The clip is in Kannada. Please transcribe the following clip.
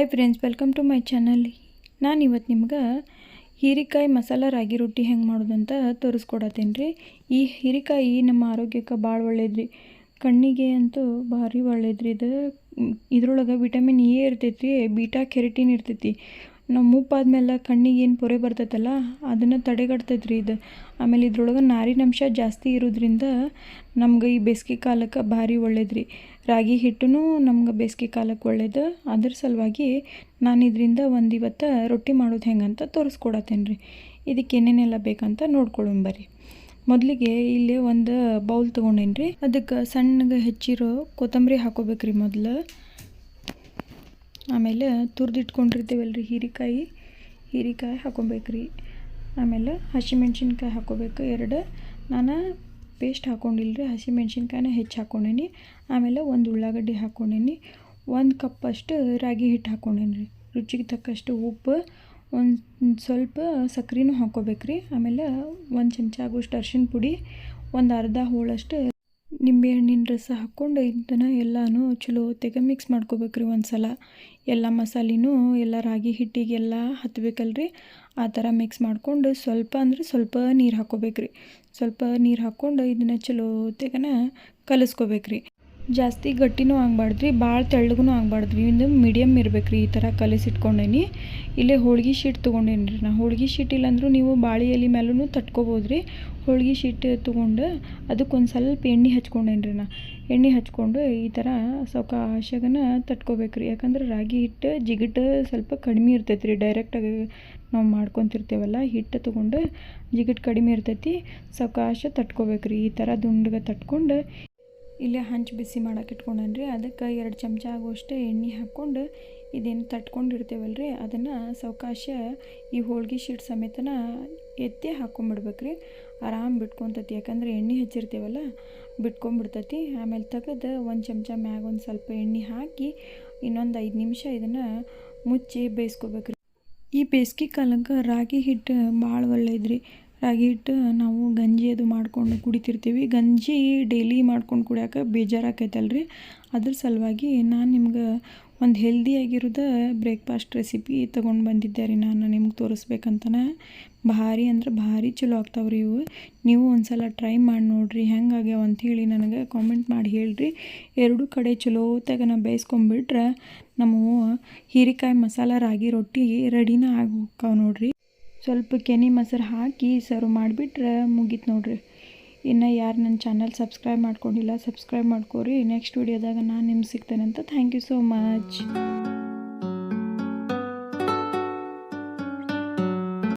Hi friends welcome to my channel ನಾನು ಇವತ್ತು ನಿಮ್ಗೆ ಹೀರಿಕಾಯಿ ಮಸಾಲ ರಾಗಿ ರೊಟ್ಟಿ ಹೆಂಗೆ ಮಾಡೋದು ಅಂತ ತೋರಿಸ್ಕೊಡತ್ತೇನೆ ರೀ ಈ ಹೀರೆಕಾಯಿ ನಮ್ಮ ಆರೋಗ್ಯಕ್ಕೆ ಭಾಳ ಒಳ್ಳೇದ್ರಿ. ಕಣ್ಣಿಗೆ ಅಂತೂ ಭಾರಿ ಒಳ್ಳೇದ್ರಿ. ಇದು, ಇದ್ರೊಳಗೆ ವಿಟಮಿನ್ ಎ ಇರ್ತೈತಿ ಬೀಟಾ ಕೆರಿಟಿನ್ ಇರ್ತೈತಿ. ನಾವು ಮುಪ್ಪಾದ್ಮೇಲೆ ಕಣ್ಣಿಗೆ ಏನು ಪೊರೆ ಬರ್ತೈತಲ್ಲ, ಅದನ್ನು ತಡೆಗಟ್ತೈತೆ ರೀ ಇದು. ಆಮೇಲೆ ಇದ್ರೊಳಗೆ ನಾರಿನಂಶ ಜಾಸ್ತಿ ಇರೋದ್ರಿಂದ ನಮ್ಗೆ ಈ ಬೇಸಿಗೆ ಕಾಲಕ್ಕೆ ಭಾರಿ ಒಳ್ಳೇದ್ರಿ. ರಾಗಿ ಹಿಟ್ಟು ನಮ್ಗೆ ಬೇಸಿಗೆ ಕಾಲಕ್ಕೆ ಒಳ್ಳೇದು. ಅದ್ರ ಸಲುವಾಗಿ ನಾನು ಇದರಿಂದ ಒಂದು ಇವತ್ತು ರೊಟ್ಟಿ ಮಾಡೋದು ಹೆಂಗಂತ ತೋರಿಸ್ಕೊಡತ್ತೇನೆ ರೀ ಇದಕ್ಕೆ ಏನೇನೆಲ್ಲ ಬೇಕಂತ ನೋಡ್ಕೊಳ್ಳೋಣ ಬರ್ರಿ. ಮೊದಲಿಗೆ ಇಲ್ಲಿ ಒಂದು ಬೌಲ್ ತೊಗೊಂಡೇನಿ ರೀ ಅದಕ್ಕೆ ಸಣ್ಣಗೆ ಹೆಚ್ಚಿರೋ ಕೊತ್ತಂಬರಿ ಹಾಕೋಬೇಕ್ರಿ ಮೊದಲು. ಆಮೇಲೆ ತುರಿದಿಟ್ಕೊಂಡಿರ್ತೀವಲ್ಲ ರೀ ಹೀರೆಕಾಯಿ. ಹೀರೆಕಾಯಿ ಹಾಕೊಬೇಕ್ರಿ. ಆಮೇಲೆ ಹಸಿಮೆಣ್ಸಿನ್ಕಾಯಿ ಹಾಕೋಬೇಕು. ಎರಡು. ನಾನು ಪೇಸ್ಟ್ ಹಾಕ್ಕೊಂಡಿಲ್ಲ ರೀ ಹಸಿಮೆಣ್ಸಿನ್ಕಾಯಿನ ಹೆಚ್ಚು ಹಾಕ್ಕೊಂಡೇನಿ ಆಮೇಲೆ ಒಂದು ಉಳ್ಳಾಗಡ್ಡಿ ಹಾಕೊಂಡೇನಿ. ಒಂದು ಕಪ್ಪಷ್ಟು ರಾಗಿ ಹಿಟ್ಟು ಹಾಕೊಂಡೇನಿ ರೀ ರುಚಿಗೆ ತಕ್ಕಷ್ಟು ಉಪ್ಪು, ಒಂದು ಸ್ವಲ್ಪ ಸಕ್ರೆನೂ ಹಾಕ್ಕೋಬೇಕ್ರಿ ಆಮೇಲೆ ಒಂದು ಚಮಚ ಆಗೋಷ್ಟು ಅರ್ಶಿನ ಪುಡಿ, ಒಂದು ಅರ್ಧ ಹೋಳಷ್ಟು ನಿಂಬೆಹಣ್ಣಿನ ರಸ ಹಾಕ್ಕೊಂಡು ಇದನ್ನು ಎಲ್ಲನೂ ಚಲೋ ಹೊತ್ತಿಗೆ ಮಿಕ್ಸ್ ಮಾಡ್ಕೋಬೇಕ್ರಿ ಒಂದು ಸಲ ಎಲ್ಲ ಮಸಾಲೆನೂ, ಎಲ್ಲ ರಾಗಿ ಹಿಟ್ಟಿಗೆಲ್ಲ ಹತ್ತಬೇಕಲ್ರಿ ಆ ಥರ ಮಿಕ್ಸ್ ಮಾಡ್ಕೊಂಡು ಸ್ವಲ್ಪ ಅಂದರೆ ಸ್ವಲ್ಪ ನೀರು ಹಾಕ್ಕೋಬೇಕ್ರಿ. ಸ್ವಲ್ಪ ನೀರು ಹಾಕ್ಕೊಂಡು ಇದನ್ನು ಚಲೋ ತೆಗನ ಕಲಿಸ್ಕೋಬೇಕ್ರಿ. ಜಾಸ್ತಿ ಗಟ್ಟಿನೂ ಆಗ್ಬಾರ್ದ್ರಿ ಭಾಳ ತೆಳ್ಳಗೂ ಆಗ್ಬಾರ್ದ್ರಿ. ಒಂದು ಮೀಡಿಯಮ್ ಇರ್ಬೇಕ್ರಿ ಈ ಥರ ಕಲಿಸಿಟ್ಕೊಂಡೇನಿ. ಇಲ್ಲೇ ಹೋಳ್ಗೆ ಶೀಟ್ ತೊಗೊಂಡೇನಿ ರೀ ನಾ. ಹೋಳ್ಗೆ ಶೀಟ್ ಇಲ್ಲಾಂದ್ರೂ ನೀವು ಬಾಳೆ ಎಲೆ ಮೇಲೂ ತಟ್ಕೋಬೋದು ರೀ ಹೋಳ್ಗೆ ಶೀಟ್ ತೊಗೊಂಡು ಅದಕ್ಕೊಂದು ಸ್ವಲ್ಪ ಎಣ್ಣೆ ಹಚ್ಕೊಂಡೇನಿ ರೀ ನಾ. ಎಣ್ಣೆ ಹಚ್ಕೊಂಡು ಈ ಥರ ಸಾವ್ಕಾಶಗನ ತಟ್ಕೋಬೇಕು ರೀ ಯಾಕಂದ್ರೆ ರಾಗಿ ಹಿಟ್ಟು, ಜಿಗಿಟ ಸ್ವಲ್ಪ ಕಡಿಮೆ ಇರ್ತೈತೆ ರೀ ಡೈರೆಕ್ಟಾಗಿ ನಾವು ಮಾಡ್ಕೊತಿರ್ತೇವಲ್ಲ, ಹಿಟ್ಟು ತೊಗೊಂಡು ಜಿಗಿಟ್ ಕಡಿಮೆ ಇರ್ತೈತಿ. ಸಾವಕಾಶ ತಟ್ಕೋಬೇಕ್ರಿ. ಈ ಥರ ದುಂಡಗೆ ತಟ್ಕೊಂಡು ಇಲ್ಲೇ ಹಂಚು ಬಿಸಿ ಮಾಡೋಕೆ ಇಟ್ಕೊಂಡೇನಿ ರೀ ಅದಕ್ಕೆ ಎರಡು ಚಮಚ ಆಗುವಷ್ಟು ಎಣ್ಣೆ ಹಾಕ್ಕೊಂಡು ಇದೇನು ತಟ್ಕೊಂಡಿರ್ತೇವಲ್ಲ ರೀ ಅದನ್ನು ಸಾವಕಾಶ ಈ ಹೋಳ್ಗೆ ಶೀಟ್ ಸಮೇತನ ಎತ್ತಿ ಹಾಕ್ಕೊಂಬಿಡ್ಬೇಕ್ರಿ ಆರಾಮ್ ಬಿಟ್ಕೊತೈತಿ, ಯಾಕಂದ್ರೆ ಎಣ್ಣೆ ಹಚ್ಚಿರ್ತೇವಲ್ಲ, ಬಿಟ್ಕೊಂಬಿಡ್ತೈತಿ. ಆಮೇಲೆ ತೆಗೆದು ಒಂದು ಚಮಚ ಮ್ಯಾಗ ಒಂದು ಸ್ವಲ್ಪ ಎಣ್ಣೆ ಹಾಕಿ ಇನ್ನೊಂದು ಐದು ನಿಮಿಷ ಇದನ್ನು ಮುಚ್ಚಿ ಬೇಯಿಸ್ಕೋಬೇಕ್ರಿ. ಈ ಬೇಸಿಗೆ ಕಾಲಕ್ಕೆ ರಾಗಿ ಹಿಟ್ಟು ಭಾಳ ಒಳ್ಳೇದ್ರಿ. ರಾಗಿ ಹಿಟ್ಟು ನಾವು ಗಂಜಿ ಅದು ಮಾಡ್ಕೊಂಡು ಕುಡಿತಿರ್ತೀವಿ. ಗಂಜಿ ಡೈಲಿ ಮಾಡ್ಕೊಂಡು ಕುಡಿಯೋಕೆ ಬೇಜಾರಾಕೈತಲ್ರಿ. ಅದ್ರ ಸಲುವಾಗಿ ನಾನು ನಿಮ್ಗೆ ಒಂದು ಹೆಲ್ದಿಯಾಗಿರೋದು ಬ್ರೇಕ್ಫಾಸ್ಟ್ ರೆಸಿಪಿ ತೊಗೊಂಡು ಬಂದಿದ್ದೆ ರೀ ನಾನು, ನಿಮ್ಗೆ ತೋರಿಸ್ಬೇಕಂತನೇ. ಭಾರಿ ಅಂದ್ರೆ ಭಾರಿ ಚಲೋ ಆಗ್ತಾವ್ರಿ ಇವು. ನೀವು ಒಂದು ಸಲ ಟ್ರೈ ಮಾಡಿ ನೋಡಿರಿ ಹೆಂಗಾಗ್ಯಾವ ಅಂಥೇಳಿ ನನಗೆ ಕಾಮೆಂಟ್ ಮಾಡಿ ಹೇಳ್ರಿ. ಎರಡು ಕಡೆ ಚಲೋತ್ತಾಗ ನಾ ಬೇಯಿಸ್ಕೊಂಬಿಟ್ರೆ ನಮ್ಮ ಹೀರೆಕಾಯಿ ಮಸಾಲ ರಾಗಿ ರೊಟ್ಟಿ ರೆಡಿನ ಆಗಿ ಹೋಗ್ತಾವೆ ನೋಡಿರಿ. ಸ್ವಲ್ಪ ಕೆನೆ ಮೊಸರು ಹಾಕಿ ಸರ್ವ್ ಮಾಡಿಬಿಟ್ರೆ ಮುಗೀತು ನೋಡ್ರಿ. ಇನ್ನು ಯಾರು ನನ್ನ ಚಾನಲ್ ಸಬ್ಸ್ಕ್ರೈಬ್ ಮಾಡ್ಕೊಂಡಿಲ್ಲ, ಸಬ್ಸ್ಕ್ರೈಬ್ ಮಾಡ್ಕೊರಿ. ನೆಕ್ಸ್ಟ್ ವೀಡಿಯೋದಾಗ ನಾನು ನಿಮ್ಗೆ ಸಿಗ್ತೇನೆ ಅಂತ ಥ್ಯಾಂಕ್ ಯು ಸೋ ಮಚ್